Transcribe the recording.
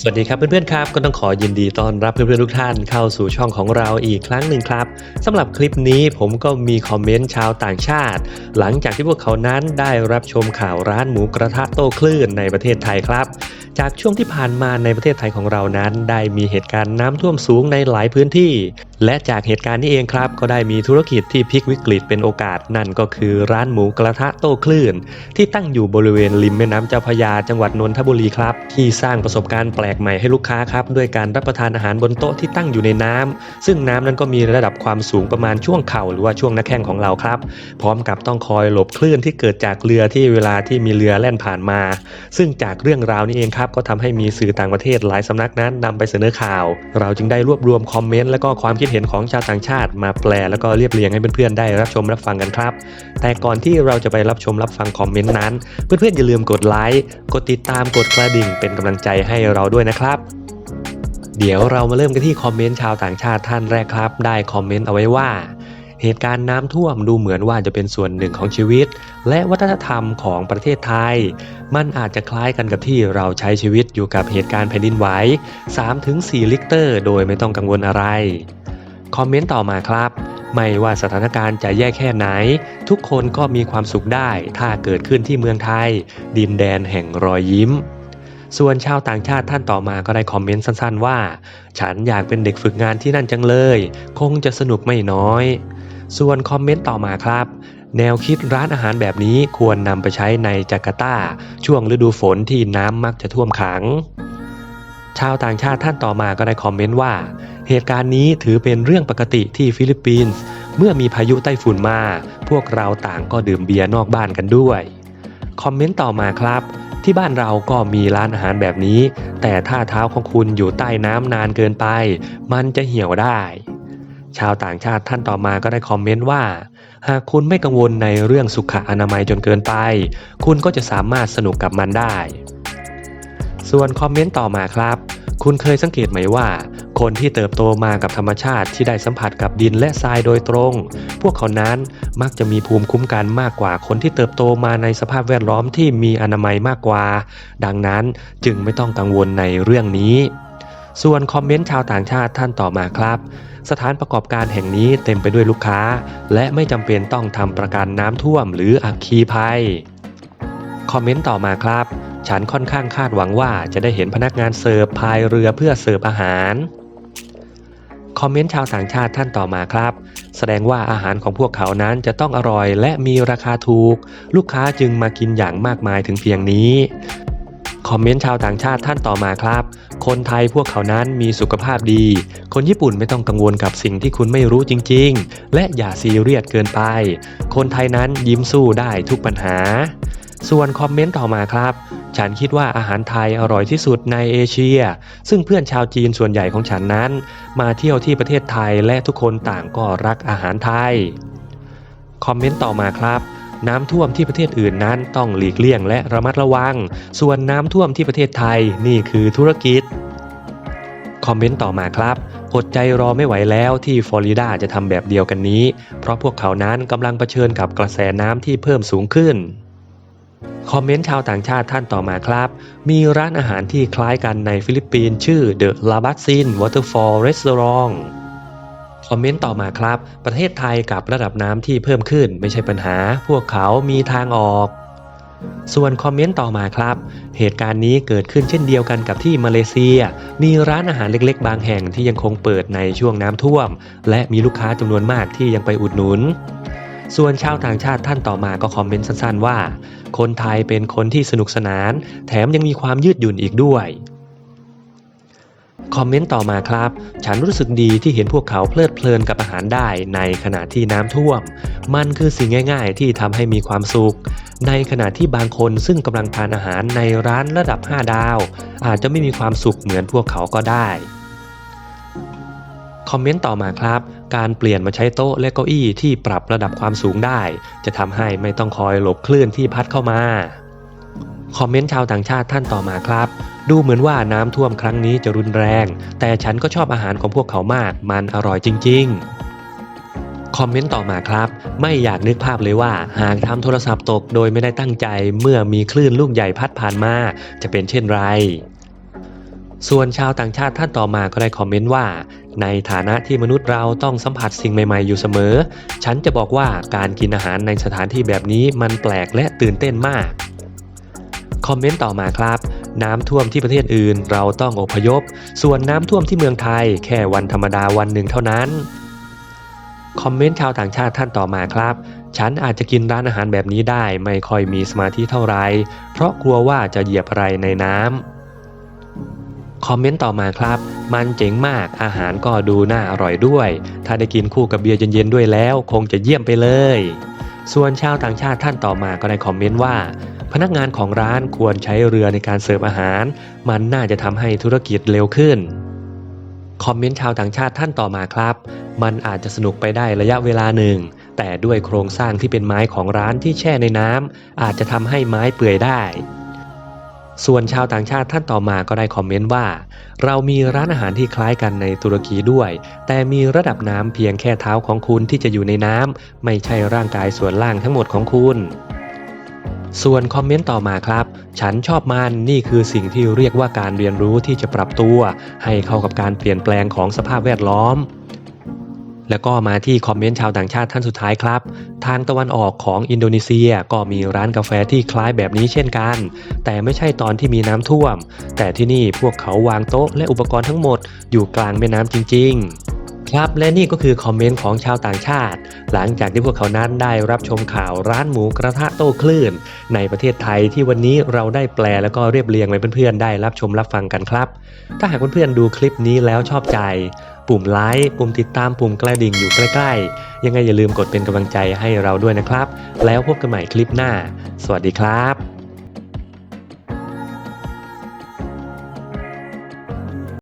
สวัสดีครับเพื่อนๆครับก็ต้องขอยินดีต้อนรับเพื่อนๆทุกท่านเข้าสู่ช่องของเราอีกครั้งหนึ่งครับสำหรับคลิปนี้ผมก็มีคอมเมนต์ชาวต่างชาติ หลังจากที่พวกเขานั้นได้รับชมข่าวร้านหมูกระทะโต้คลื่นในประเทศไทยครับ จากช่วงที่ผ่านมาในประเทศไทยของเรานั้น ได้มีเหตุการณ์น้ำท่วมสูงในหลายพื้นที่และจากเหตุการณ์นี้เองครับ ก็ได้มีธุรกิจที่พลิกวิกฤตเป็นโอกาสนั่นก็คือร้านหมูกระทะโต้คลื่น ที่ตั้งอยู่บริเวณริมแม่น้ำเจ้าพระยาจังหวัดนนทบุรีครับ ที่สร้างประสบการณ์แปลกใหม่ให้ลูกค้าครับ ด้วยการรับประทานอาหารบนโต๊ะที่ตั้งอยู่ในน้ำซึ่งน้ำนั้นก็มีระดับความสูงประมาณช่วงเข่าหรือว่าช่วงหน้าแข้งของเราครับ พร้อมกับต้องคอยหลบคลื่นที่เกิดจากเรือที่เวลาที่มีเรือแล่นผ่านมา ซึ่งจากเรื่องราวนี้เองครับก็ทำให้มีสื่อต่างประเทศหลายสำนักนั้นนำไปเสนอข่าว เราจึงได้รวบรวมคอมเมนต์และก็ความคิดเห็นของชาวต่างชาติมาแปลแล้วก็เรียบเรียงให้เพื่อนๆได้รับชมรับฟังกันครับ แต่ก่อนที่เราจะไปรับชมรับฟังคอมเมนต์นั้น เพื่อนๆอย่าลืมกดไลค์กดติดตามกดกระดิ่งเป็นกำลังใจให้เราด้วยนะครับ เดี๋ยวเรามาเริ่มกันที่คอมเมนต์ชาวต่างชาติท่านแรกครับ ได้คอมเมนต์เอาไว้ว่าเหตุการณ์น้ำท่วมดูเหมือนว่าจะเป็นส่วนหนึ่งของชีวิต และวัฒนธรรมของประเทศไทย มันอาจจะคล้ายกันกับที่เราใช้ชีวิตอยู่กับเหตุการณ์แผ่นดินไหว 3-4 ลิกเตอร์ โดยไม่ต้องกังวลอะไร คอมเมนต์ต่อมาครับ ไม่ว่าสถานการณ์จะแย่แค่ไหน ทุกคนก็มีความสุขได้ ถ้าเกิดขึ้นที่เมืองไทย ดินแดนแห่งรอยยิ้ม ส่วนชาวต่างชาติท่านต่อมาก็ได้คอมเมนต์สั้นๆ ว่า ฉันอยากเป็นเด็กฝึกงานที่นั่นจังเลย คงจะสนุกไม่น้อย ส่วนคอมเมนต์ต่อมาครับแนวคิดร้านอาหารแบบนี้ควรนำไปใช้ในจาการ์ตา ช่วงฤดูฝนที่น้ำมักจะท่วมขัง ชาวต่างชาติท่านต่อมาก็ได้คอมเมนต์ว่า เหตุการณ์นี้ถือเป็นเรื่องปกติที่ฟิลิปปินส์เมื่อมีพายุไต้ฝุ่นมา พวกเราต่างก็ดื่มเบียร์นอกบ้านกันด้วย คอมเมนต์ต่อมาครับ ที่บ้านเราก็มีร้านอาหารแบบนี้ แต่ถ้าเท้าของคุณอยู่ใต้น้ำนานเกินไป มันจะเหี่ยวได้ ชาวต่างชาติท่านต่อมาก็ได้คอมเมนต์ว่า หากคุณไม่กังวลในเรื่องสุขอนามัยจนเกินไป คุณก็จะสามารถสนุกกับมันได้ส่วนคอมเมนต์ต่อมาครับ คุณเคยสังเกตไหมว่า คนที่เติบโตมากับธรรมชาติที่ได้สัมผัสกับดินและทรายโดยตรง พวกเขานั้นมักจะมีภูมิคุ้มกันมากกว่าคนที่เติบโตมาในสภาพแวดล้อมที่มีอนามัยมากกว่า ดังนั้นจึงไม่ต้องกังวลในเรื่องนี้ ส่วนคอมเมนต์ชาวต่างชาติท่านต่อมาครับ สถานประกอบการแห่งนี้เต็มไปด้วยลูกค้า และไม่จำเป็นต้องทำประกันน้ำท่วมหรืออัคคีภัย คอมเมนต์ต่อมาครับ ฉันค่อนข้างคาดหวังว่าจะได้เห็นพนักงานเสิร์ฟพายเรือเพื่อเสิร์ฟอาหาร คอมเมนต์ชาวต่างชาติท่านต่อมาครับ แสดงว่าอาหารของพวกเขานั้นจะต้องอร่อยและมีราคาถูก ลูกค้าจึงมากินอย่างมากมายถึงเพียงนี้ คอมเมนต์ชาวต่างชาติท่านต่อมาครับ คนไทยพวกเขานั้นมีสุขภาพดี คนญี่ปุ่นไม่ต้องกังวลกับสิ่งที่คุณไม่รู้จริง ๆ และอย่าซีเรียสเกินไป คนไทยนั้นยิ้มสู้ได้ทุกปัญหา ส่วนคอมเมนต์ต่อมาครับ ฉันคิดว่าอาหารไทยอร่อยที่สุดในเอเชีย ซึ่งเพื่อนชาวจีนส่วนใหญ่ของฉันนั้น มาเที่ยวที่ประเทศไทยและทุกคนต่างก็รักอาหารไทย คอมเมนต์ต่อมาครับน้ำท่วมที่ประเทศอื่นนั้นต้องหลีกเลี่ยงและระมัดระวัง ส่วนน้ำท่วมที่ประเทศไทยนี่คือธุรกิจ คอมเมนต์ต่อมาครับ อดใจรอไม่ไหวแล้วที่ฟลอริดาจะทำแบบเดียวกันนี้ เพราะพวกเขานั้นกำลังเผชิญกับกระแสน้ำที่เพิ่มสูงขึ้น คอมเมนต์ชาวต่างชาติท่านต่อมาครับ มีร้านอาหารที่คล้ายกันในฟิลิปปินส์ชื่อ The l a b a s i n Waterfall Restaurant คอมเมนต์ต่อมาครับ ประเทศไทยกับระดับน้ำที่เพิ่มขึ้นไม่ใช่ปัญหา พวกเขามีทางออก ส่วนคอมเมนต์ต่อมาครับ เหตุการณ์นี้เกิดขึ้นเช่นเดียวกันกับที่มาเลเซีย มีร้านอาหารเล็กๆ บางแห่งที่ยังคงเปิดในช่วงน้ำท่วม และมีลูกค้าจำนวนมากที่ยังไปอุดหนุน ส่วนชาวต่างชาติท่านต่อมาก็คอมเมนต์สั้นๆว่า คนไทยเป็นคนที่สนุกสนาน แถมยังมีความยืดหยุ่นอีกด้วยคอมเมนต์ต่อมาครับ ฉันรู้สึกดีที่เห็นพวกเขาเพลิดเพลินกับอาหารได้ในขณะที่น้ำท่วม มันคือสิ่งง่าย ๆ ที่ทำให้มีความสุข ในขณะที่บางคนซึ่งกำลังทานอาหารในร้านระดับ 5 ดาว อาจจะไม่มีความสุขเหมือนพวกเขาก็ได้ คอมเมนต์ต่อมาครับ การเปลี่ยนมาใช้โต๊ะและเก้าอี้ที่ปรับระดับความสูงได้ จะทำให้ไม่ต้องคอยหลบคลื่นที่พัดเข้ามา คอมเมนต์ชาวต่างชาติท่านต่อมาครับ ดูเหมือนว่าน้ำท่วมครั้งนี้จะรุนแรง แต่ฉันก็ชอบอาหารของพวกเขามาก มันอร่อยจริง ๆคอมเมนต์ต่อมาครับ ไม่อยากนึกภาพเลยว่า หากทำโทรศัพท์ตกโดยไม่ได้ตั้งใจ เมื่อมีคลื่นลูกใหญ่พัดผ่านมา จะเป็นเช่นไร ส่วนชาวต่างชาติท่านต่อมาก็ได้คอมเมนต์ว่า ในฐานะที่มนุษย์เราต้องสัมผัสสิ่งใหม่ๆอยู่เสมอ ฉันจะบอกว่าการกินอาหารในสถานที่แบบนี้มันแปลกและตื่นเต้นมากคอมเมนต์ต่อมาครับ น้ำท่วมที่ประเทศอื่นเราต้องอพยพ ส่วนน้ำท่วมที่เมืองไทย แค่วันธรรมดาวันหนึ่งเท่านั้นคอมเมนต์ชาวต่างชาติท่านต่อมาครับ ฉันอาจจะกินร้านอาหารแบบนี้ได้ ไม่ค่อยมีสมาธิเท่าไหรเพราะกลัวว่าจะเหยียบอะไรในน้ำ คอมเมนต์ต่อมาครับ มันเจ๋งมากอาหารก็ดูน่าอร่อยด้วย ถ้าได้กินคู่กับเบียร์เย็นๆด้วยแล้ว คงจะเยี่ยมไปเลย ส่วนชาวต่างชาติท่านต่อมาก็ได้คอมเมนต์ว่า พนักงานของร้านควรใช้เรือในการเสิร์ฟอาหาร มันน่าจะทำให้ธุรกิจเร็วขึ้นคอมเมนต์ชาวต่างชาติท่านต่อมาครับ มันอาจจะสนุกไปได้ระยะเวลาหนึ่ง แต่ด้วยโครงสร้างที่เป็นไม้ของร้านที่แช่ในน้ำอาจจะทำให้ไม้เปื่อยได้ ส่วนชาวต่างชาติท่านต่อมาก็ได้คอมเมนต์ว่า เรามีร้านอาหารที่คล้ายกันในตุรกีด้วย แต่มีระดับน้ำเพียงแค่เท้าของคุณที่จะอยู่ในน้ำไม่ใช่ร่างกายส่วนล่างทั้งหมดของคุณส่วนคอมเมนต์ต่อมาครับ ฉันชอบมันนี่คือสิ่งที่เรียกว่าการเรียนรู้ที่จะปรับตัว ให้เข้ากับการเปลี่ยนแปลงของสภาพแวดล้อม แล้วก็มาที่คอมเมนต์ชาวต่างชาติท่านสุดท้ายครับ ทางตะวันออกของอินโดนีเซียก็มีร้านกาแฟที่คล้ายแบบนี้เช่นกัน แต่ไม่ใช่ตอนที่มีน้ำท่วม แต่ที่นี่พวกเขาวางโต๊ะและอุปกรณ์ทั้งหมดอยู่กลางแม่น้ำจริง ๆ ครับและนี่ก็คือคอมเมนต์ของชาวต่างชาติ หลังจากที่พวกเขานั้นได้รับชมข่าวร้านหมูกระทะโต้คลื่น ในประเทศไทยที่วันนี้เราได้แปลแล้วก็เรียบเรียงไว้เพื่อนๆได้รับชมรับฟังกันครับ ถ้าหากเพื่อนๆดูคลิปนี้แล้วชอบใจ ปุ่มไลค์ปุ่มติดตามปุ่มกระดิ่งอยู่ใกล้ๆ ยังไงอย่าลืมกดเป็นกำลังใจให้เราด้วยนะครับ แล้วพบกันใหม่คลิปหน้า สวัสดีครับ